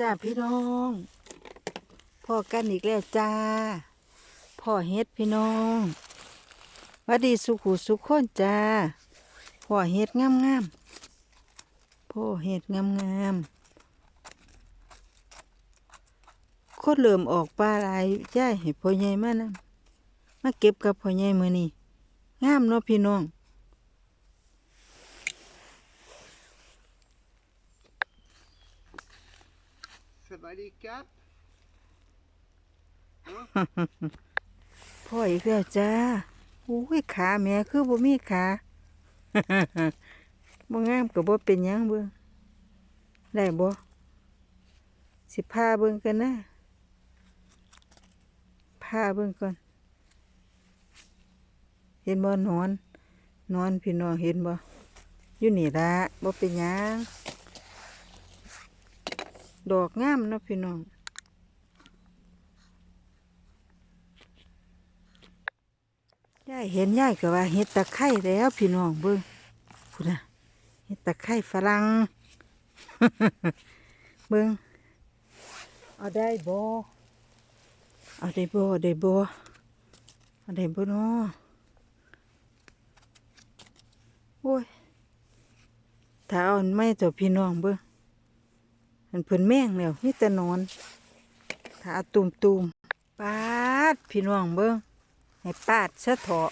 จ้าพี่น้องพ่อกันอีกแล้วจ้าพ่อเฮ็ดพี่น้องวัดดีสุขุสุขคนจ้าพ่อเฮ็ดงามงามพ่อเฮ็ดงามงามคนเริ่มออกปลาลายย่ายให้พ่อใหญ่มานะมาเก็บกับพ่อใหญ่มื้อนี้งามเนาะพี่น้อง สวัสดีครับพ่ออีกแล้วจ้าอุ้ยขาแม่คือบ่มีขาบ่งามก็บ่เป็นยังเบิ่งได้บ่สิพาเบิ่งกันนะพาเบิ่งก่อน เห็นบ่นอน นอนพี่น้องเห็นบ่อยู่นี่ละบ่เป็นยัง ดอกงามเนาะพี่น้องยายเห็นยายก็ว่าเห็ดตะไคร้แล้วพี่น้องเบิ่งพูดนะเห็ดตะไคร้ฝรั่งเบิ่งเอาได้บ่เอาได้บ่ได้บ่เอาได้บ่เนาะโอ้ยถ้าเอาไม่ตัวพี่น้องเบิ่ง มันเพิ่นแม่งแล้วมีแต่นอน ถ้าเอาตุ่มๆปาดพี่น้องเบิ่งให้ปาดซะเถาะ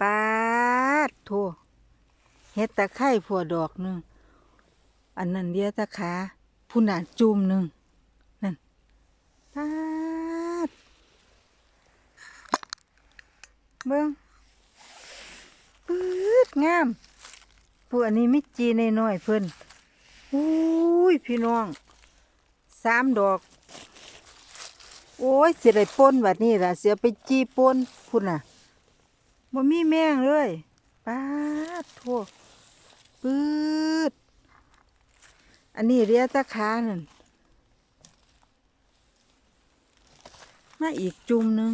ปาดทั่วเฮ็ดตะไคร้ผัวดอกหนึ่งอันนั้นเดียวตะขาผู้หนาจุ่มหนึ่งนั่นปาดเบิ้งปื๊ดงามผู้อันนี้ไม่จีในน้อยเพิ่น อุ้ยพี่น้องสามดอก โอ้ยเสิได้ปนแบบนี้ล่ะ เสียไปจีปนพุ่นน่ะบ่มีแมงเลยป้าทั่วปืดอันนี้เรียกตะขานั่นมาอีกจุ่มหนึง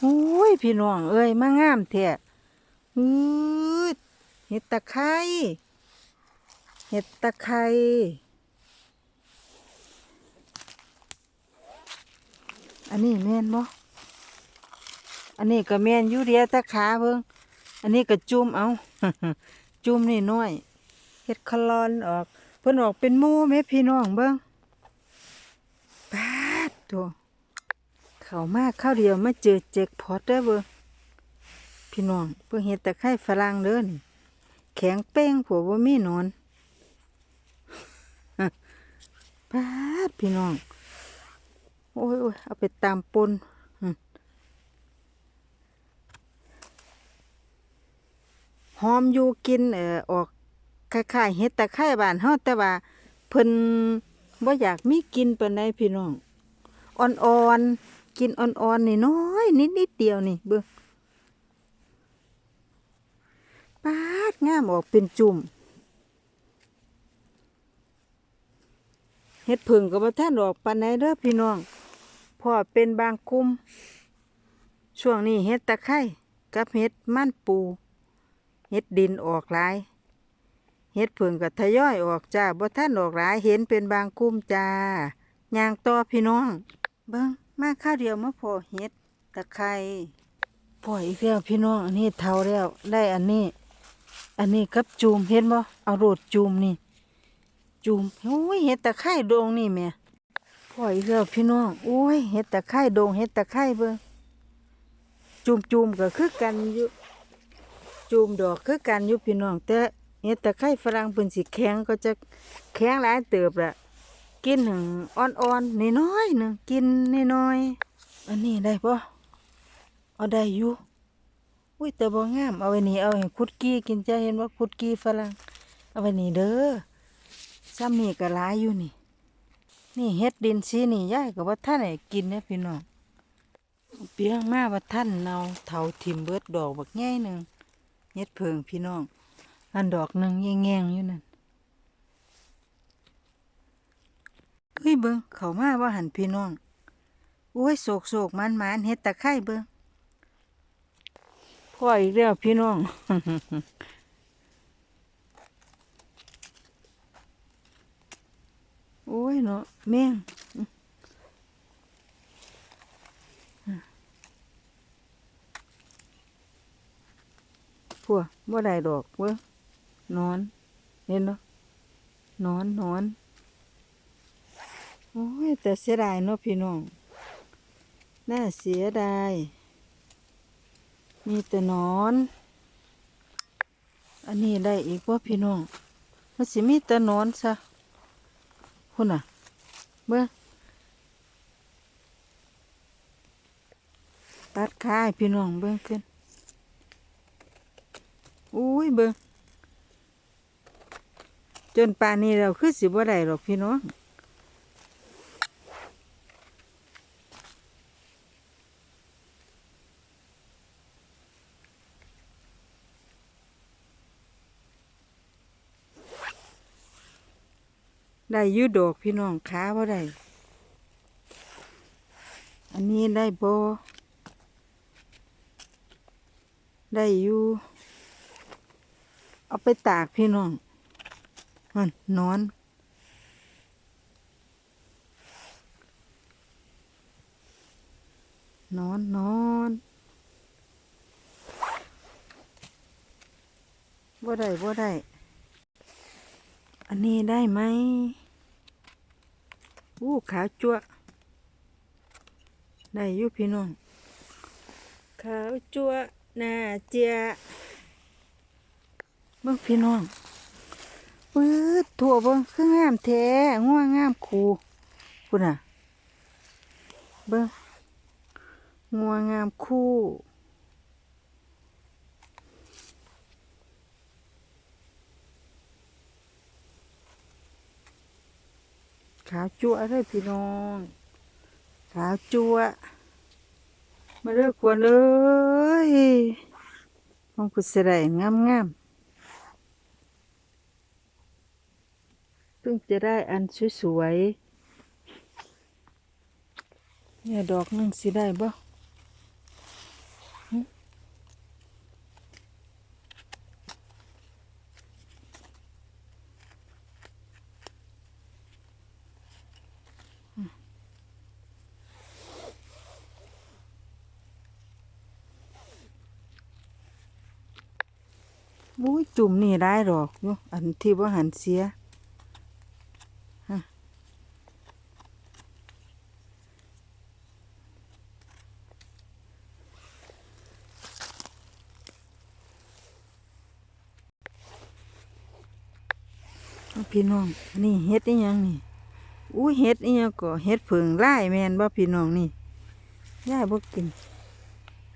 โอ้ยพี่น้องเอ้ยมางามแท้อืดเห็ดตะไคร้ ห็ดตะไคร้อันนี้แม่นบ่อันนี้ก็แม่นยูเรียตะขาเบิ่งอันนี้ก็จุ่มเอา จุ่มนี่น้อยเฮ็ดคลอนออก เพิ่นออกเป็นมู่แม่พี่น้องเบิ่งปาดตัวเข้ามากข้าวเดียวมาเจอเจ็กพอตเด้อเบิ่งพี่น้องเพิ่งเฮ็ดตะไคร้ฝรั่งเด้อนี่แข็งเป้งผัวบ่มีนอน ปาพี่น้อง โอ้ยโอ้ยเอาไปตามปนหอมอยู่กินเอ่อออกคล้ายๆเห็ดตะไคร้บ้านเฮาแต่ว่าเพิ่นบ่อยากมีกินปานใดพี่น้องอ่อนๆกินอ่อนๆนี่น้อยนิดนิดๆเดียวนี่เบิ่งปาดงามออกเป็นจุ่ม เฮ็ดผึ่งก็บ่ทันออกปานใดเด้อพี่น้องพอเป็นบางกลุ่มช่วงนี้เฮ็ดตะไคร้กับเฮ็ดมันปูเฮ็ดดินออกหลายเฮ็ดเพิ่งก็ทยอยออกจ้าบ่ทันออกหลายเห็นเป็นบางกลุ่มจ้าย่างต่อพี่น้อง เบิ่งมาข้าวเดียวมาพอเฮ็ดตะไคร้พออีกแล้วพี่น้องอันนี้เท่าแล้วได้อันนี้ อันนี้กับจูมเห็นบ่เอาโรดจูมนี่ จูมโอ้ยเฮ็ดตะไคร้โดงนี่แม่พ่ออีกแล้วพี่น้องโอ้ยเห็ดตะไคร้โดงเห็ดตะไคร้เบิ่งจุ่มจุมก็คือกันอยู่จุ่มดอกคือกันอยู่พี่น้องแต่เห็ดตะไคร้ฝรั่งเพิ่นสิแข็งก็จะแข็งหลายเติบละกินถึงอ่อนๆนน้อยๆหนึ่งกินน้อยๆอันนี้ได้ปะเอาได้อยู่อุ้ยแต่บ่งามเอาไว้นี่เอาให้คุดกี้กินจะเห็นว่าคุดกี้ฝรั่งเอาไว้นี่เด้อ ซ้ำนี่ก็หลายอยู่นี่ นี่เฮ็ดดินสีนี่ยายก็ว่าท่านให้กินเนี่ยพี่น้องเปียงมาว่าท่านเนาเถาทิ่มเบิดดอกบักแง่หนึ่งเฮ็ดเพิงพี่น้อง อันดอกหนึ่งแง่งๆอยู่นั่นเฮ้ยเบิงเขามาว่าหันพี่น้องโอ้ยโศกโศกมันมันเฮ็ดตะไคร้เบิงพ่ออีกแล้วพี่น้อง โอ้ อ้ยเนาะ แม่งอื้ออะพวกบ่ได้ดอกเว้นอน เห็นเนาะนอนนอน โอ้ย แต่เสียดายเนาะพี่น้อง น่าเสียดาย มีแต่นอน อันนี้ได้อีกว่าพี่น้อง มันสิมีแต่นอนซะพุ่นน่ะ เบิ่งตัดขายพี่น้องเบิ่งขึ้น อุ้ยเบิ่งจนป่านนี้เราคือสิบว่าได้หรอกพี่น้อง ได้ยืดดอกพี่น้องขาบ่าได้อันนี้ได้โบได้อยู่เอาไปตากพี่น้องมันนอน นอนนอนบ่ได้บ่ได้ อันนี้ได้ไหม อู้ขาจั่วได้ยู่พี่น้องขาวจั่วหน้าเจียเบิ่งพี่น้องปื๊ดถั่วเบิ่งคืองามแท้ง่วงงามคูพุ่นน่ะเบิ่งงัวงามคู่ ขาวจั่วเลยพี่น้อง ขาวจั่วมาเลิกกวนเลยมองกุศลงามงามๆเพิ่งจะได้อันสวยๆเนี่ยดอกนึงสิได้บ่ จุ่มนี่ได้ดอกอยู่อันที่ว่าหันเสียฮะพี่น้อง นี่เฮ็ดอีหยังนี่อุ้ยเฮ็ดอีหยังก็เฮ็ดเผิงไล่แมนบ่พี่น้องนี่ย่าบ่กิน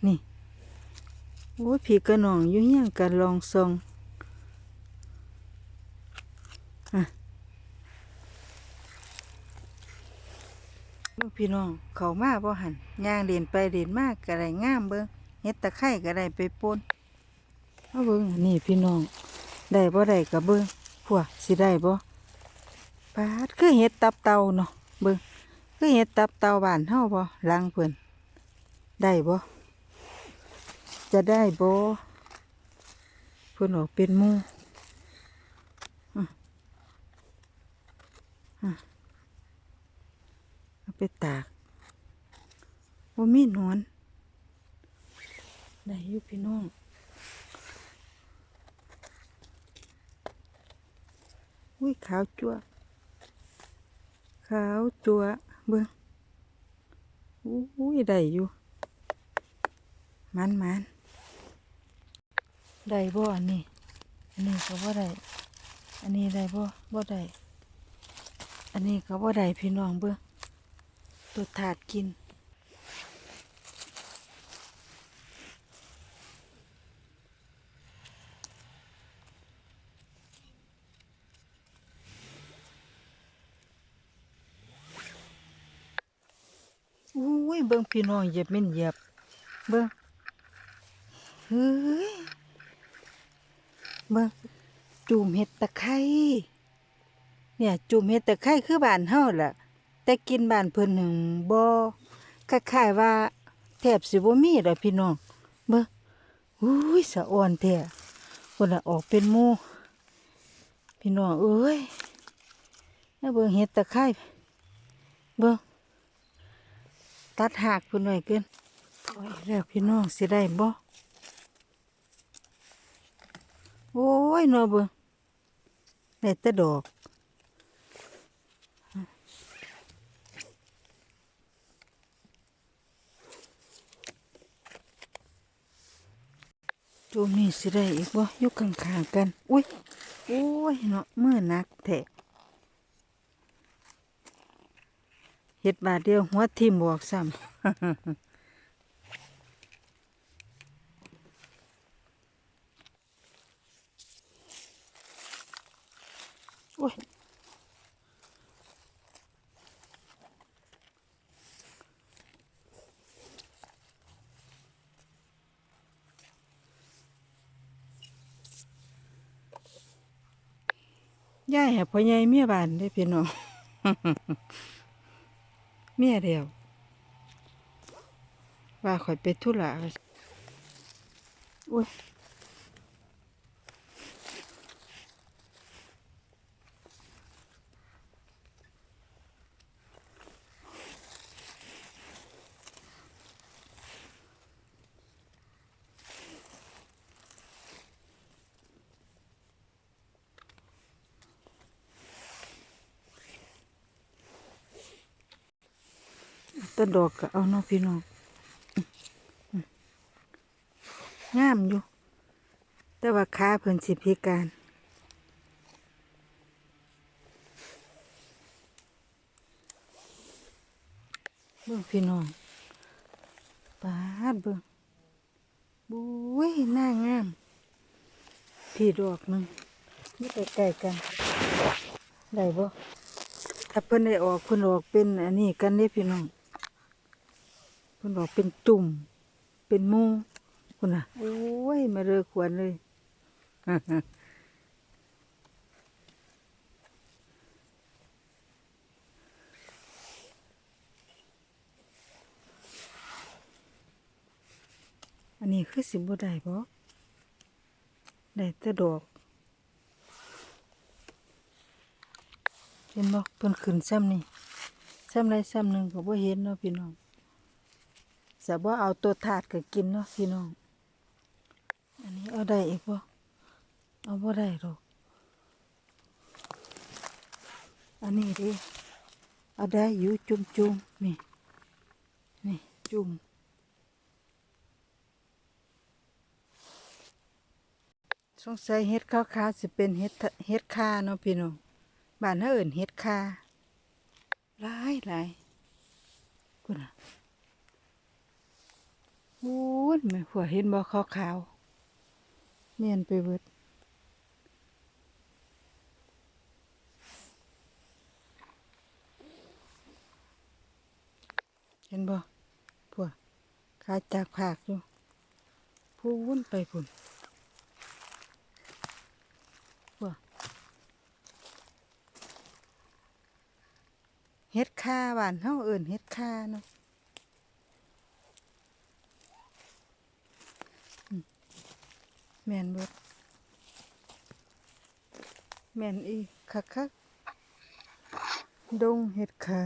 นี่โอ้ยพี่กับน้องอยู่เฮียงกันลองซอง เบิ่งพี่น้อง เขามาบ่หันย่างเดินไปเดินมากก็ได้งามเบิ่งเฮ็ดตะไคร้ก็ได้ไปปนเอาเบิ่งอันนี่พี่น้อง ได้บ่ได้ก็เบิ่งพวกสิได้บ่ปาดคือเฮ็ดตับเต่าเนาะเบิ่งคือเฮ็ดตับเต่าบ้านเฮาบ่หลังเพิ่นได้บ่จะได้บ่เพิ่นออกเป็นมู่อะอะ เอาไปตากว่ามีนอนได้ยู่พี่น้องอุ้ยขาวจั่วขาวจั่วเบิ่งอุ้ยได้อยู่มันมันได้บ่อันนี้อันนี้ก็บ่ได้อันนี้ได้บ่บ่ได้ อันนี้ก็บ่ได้พี่น้องเบิ่งตัวถาดกิน อุ้ยเบิ่งพี่น้องเหยียบม่นเหยียบ เบิ่งเฮ้ยเบิ่งจุ่มเห็ดตะไคร้ เนี่ยจุ่มเห็ดตะไคร้คือบ้านเฮาล่ะ แต่กินบ้านเพิ่นหนึ่งบ่คล้ายๆว่าแทบสิบ่มีดอกพี่น้องเบิ่งอุ้ยสะอ่อนแท้คนน่ะออกเป็นหมู่พี่น้องเอ้ยแล้วเบิ่งเห็ดตะไคร้เบิ่งตัดหากเพิ่นหน่อยเกินโอ้ยแล้วพี่น้องสิได้บ่โอ้ยนาะเบิ่งได้แต่ดอก จูมนี่สิได้อีกบ่ยุกข้างๆกัน อุ้ยโอ้ยเนาะเมื่อนักแทะเห็ดบาทเดียวหัวทิ่มบวกซ้ำ ยายแหบพ่อใหญ่เมียบานได้พี่น้องเมียเดียว ว่าข่อยไปธุระว่าซั่นอุ้ย ต้นดอกก็เอาเนาะพี่น้องงามอยู่ แต่ว่าขาเพิ่นสิพิการเบิ่งพี่น้องปาดเบิ่งบุ้ยหน้างาม พี่ดอกหนึงนี่ใกล้ๆกัน ได้บ่ถ้าเพิ่นได้ออกเพิ่นออกเป็นอันนี้กันเด้พี่น้อง เพิ่นออกเป็นตุ่ม เป็นมูคุณน่ะ โอ้ย มาเรือขวนเลยอันนี้คือสิบ่ได้บ่ได้แต่ดอกเห็นบ่เพิ่นขึ้นซ้ำนี่ซ้ำไรซ้ำหนึ่งก็บ่เห็นเนาะพี่น้อง สะบ่าเอาตัวถาดก็กินเนาะพี่น้อง อันนี้เอาได้อีกบ่เอาบ่ได้หรอกอันนี้ดิเอาได้อยู่จุ่มจุ่มนี่ นี่จุ่มสงสัยเห็ดข้าวๆสิเป็นเห็ดเห็ดคาเนาะพี่น้องบ้านเฮาเอิ้นเห็ดคาหลายหลายพุ่นน่ะ โอ้ยแม่หัวเห็นบ่ขาวๆเนียนไปเบิดเห็นบ่พวกขาจากผากอยู่พูวุ่นไปพุ่นว่ะเฮ็ดคาบ้านเฮาเอิ้นเฮ็ดคาเนาะอืม แมนเบิดแมนอีคักคักดงเห็ดคา